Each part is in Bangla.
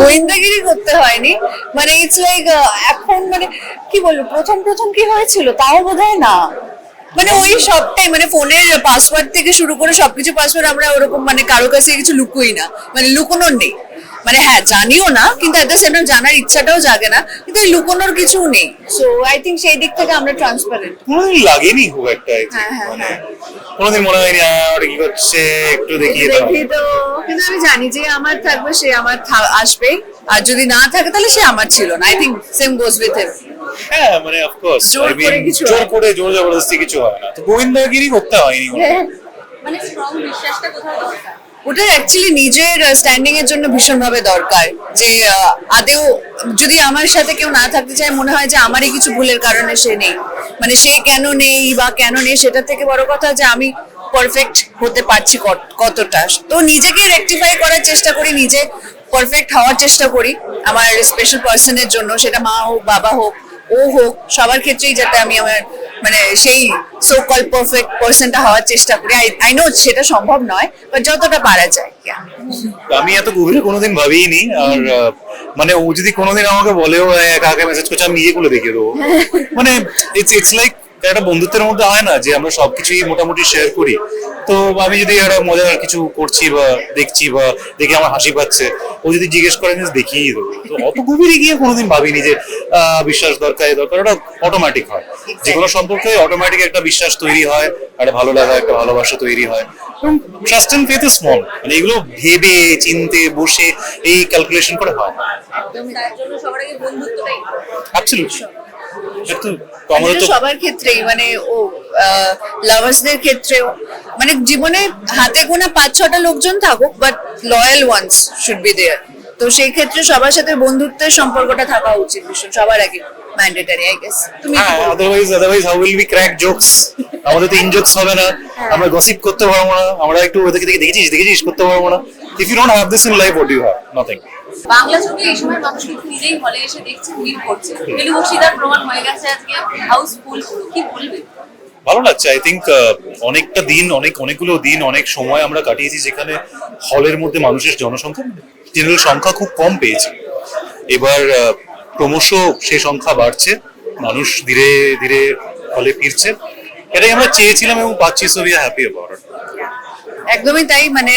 গোয়েন্দাগিরি করতে হয়নি। মানে ইটস লাইক এখন মানে কি বলব প্রথম প্রথম কি হয়েছিল তাও বোধ না। মানে ওই সবটাই মানে ফোনের পাসওয়ার্ড থেকে শুরু করে সবকিছু পাসওয়ার্ড আমরা ওরকম মানে কারও কাছে কিছু লুকোই না। মানে লুকোনোর নেই। মানে হ্যাঁ জানিও না কিন্তু দ্য সেম জানার ইচ্ছাটাও জাগে না কিন্তু এই লুকোনোর কিছু নেই। সো আই থিঙ্ক সেই দিক থেকে আমরা ট্রান্সপারেন্ট কোনোদিন লাগেনি খুব একটা। হ্যাঁ, হ্যাঁ, মানে হ্যাঁ। কোনোদিন মনে হয়নি ওটা কি করছে একটু দেখিয়ে দাও। দেখি তো কিন্তু আমি জানি যে আমার থাকবে সে আমার আসবে। আর যদি না থাকে তাহলে সে আমার ছিল না। I think same goes with him হ্যাঁ মানে অফকোর্স জোর করে কিছু জোর করে জোর জবরদস্তি কিছু হয় না। তো গোয়েন্দাগিরি করতে হয়নি হ্যাঁ। মানে স্ট্রং বিশ্বাসটা কোথাও দরকার ওটা অ্যাকচুয়ালি নিজের স্ট্যান্ডিং এর জন্য ভীষণভাবে দরকার। যে আহ, আদেও যদি আমার সাথে কেউ না থাকতে চায় মনে হয় যে আমারই কিছু ভুলের কারণে সে নেই। মানে সে কেন নেই বা কেন নেই সেটা থেকে বড় কথা যে আমি পারফেক্ট হতে পারছি কত- কতটা তো নিজেকে রেকটিফাই করার চেষ্টা করি, নিজে পারফেক্ট হওয়ার চেষ্টা করি আমার স্পেশাল পার্সনের জন্য, সেটা মা হোক, বাবা হোক, ও হোক, সবার ক্ষেত্রেই যাতে আমি আমার মানে সেই সো কল পারফেক্ট পার্সনটা হওয়ার চেষ্টা করি আই নো সেটা সম্ভব নয় বাট যতটা পারা যায়. আমি এত গভীরে কোনোদিন ভাবিনি আর মানে ও যদি কোনোদিন আমাকে বলেও "এ, কাকে মেসেজ করছে আমি নিজে গুলো দেখিয়ে দেবো। মানে ইটস ইটস লাইক একটা বন্ধুত্বের মধ্যে হয় না যে আমরা সবকিছুই মোটামুটি শেয়ার করি। তো আমি যদি একটা মজার কিছু করছি বা দেখছি বা দেখে আমার হাসি পাচ্ছে ও যদি জিজ্ঞেস করে আমি দেখিয়ে দেবো। তো অত গভীরে গিয়ে কোনোদিন ভাবিনি যে আহ, বিশ্বাস দরকার দরকার ওটা অটোমেটিক হয়। যে কোনো সম্পর্কে অটোমেটিক একটা বিশ্বাস তৈরি হয় একটা ভালো লাগা একটা ভালোবাসা তৈরি হয়। ট্রাস্ট ফেথ স্মল মানে এগুলো ভেবে চিনতে বসে এই ক্যালকুলেশন করে হয়। সবার ক্ষেত্রেই মানে ও লাভার্সদের ক্ষেত্রেও মানে জীবনে হাতে গোনা পাঁচ ছটা লোকজন থাকুক but loyal ones should be there তো সেই ক্ষেত্রে সবার সাথে বন্ধুত্বের সম্পর্কটা থাকা উচিত ভীষণ সবার আগে। ম্যান্ডেটারি আই গেস তুমি? Otherwise otherwise how will be crack jokes আমাদের তো ইন জোকস হবে না। আমরা গসিপ করতে পারব না। আমরা একটু ওদেরকে দেখে দেখেছিস? দেখেছিস? করতে পারব না। If you don't have this in life what you have nothing Bangla ছবি এই সময় মানুষ কিন্তু নিজেই হলে এসে দেখছে ভিড় করছে। তেলুগু বক্সিদার প্রমাণ হয়ে গেছে আজকে হাউসফুল কি বলবে? ভালো লাগছে। আই থিঙ্ক অনেকটা দিন অনেক অনেকগুলো দিন অনেক সময় আমরা কাটিয়েছি যেখানে হলের মধ্যে মানুষের জনসংখ্যা জেনারেল সংখ্যা খুব কম পেয়েছি। এবার ক্রমশ সেই সংখ্যা বাড়ছে। মানুষ ধীরে ধীরে হলে ফিরছে। এটাই আমরা চেয়েছিলাম এবং পাচ্ছি সো উই হ্যাপি অ্যাবাউট একদমই তাই মানে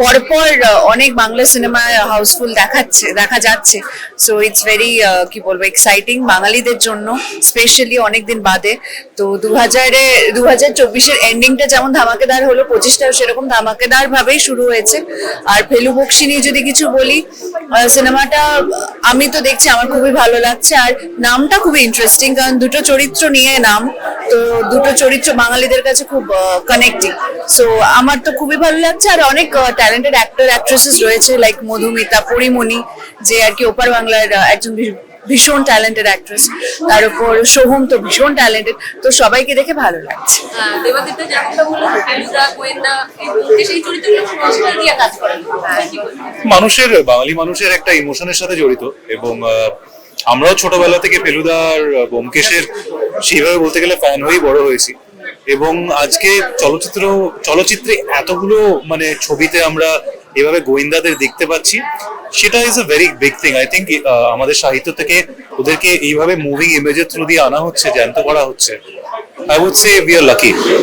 পরপর অনেক বাংলা সিনেমা হাউসফুল দেখাচ্ছে, দেখা যাচ্ছে। সো ইটস ভেরি কি বলব এক্সাইটিং বাঙালিদের জন্য স্পেশালি অনেকদিন বাদে। তো দু হাজারে দু হাজার চব্বিশের এন্ডিংটা যেমন ধামাকেদার হলো, পঁচিশটাও সেরকম ধামাকেদার ভাবেই শুরু হয়েছে। আর ফেলু বক্সি নিয়ে যদি কিছু বলি সিনেমাটা আমি তো দেখছি, আমার খুবই ভালো লাগছে। আর নামটা খুবই ইন্টারেস্টিং কারণ দুটো চরিত্র নিয়ে নাম তো দুটো চরিত্র বাঙালিদের কাছে খুব কানেক্টিং সো আমার তো খুবই ভালো লাগছে আর অনেক ট্যালেন্টেড অ্যাক্টর অ্যাক্ট্রেসেস রয়েছে লাইক মধুমিতা পরিমণি যে আর কি ওপার বাংলার একজন ভীষণ ট্যালেন্টেড অ্যাক্ট্রেস তার উপর সোহম তো ভীষণ ট্যালেন্টেড তো সবাইকে দেখে ভালো লাগছে? মানুষের বাঙালি মানুষের একটা ইমোশনের সাথে জড়িত এবং আহ, আমরাও ছোটবেলা থেকে ফেলুদার আহ, ব্যোমকেশের সেইভাবে বলতে গেলে ফ্যান হয়েই বড় হয়েছি। এবং আজকে চলচ্চিত্র চলচ্চিত্রে এতগুলো মানে ছবিতে আমরা এভাবে গোয়েন্দাদের দেখতে পাচ্ছি সেটা is a very big thing I think আমাদের সাহিত্য থেকে ওদেরকে এইভাবে মুভিং ইমেজের থ্রু দিয়ে আনা হচ্ছে জ্যান্ত করা হচ্ছে। I would say we are lucky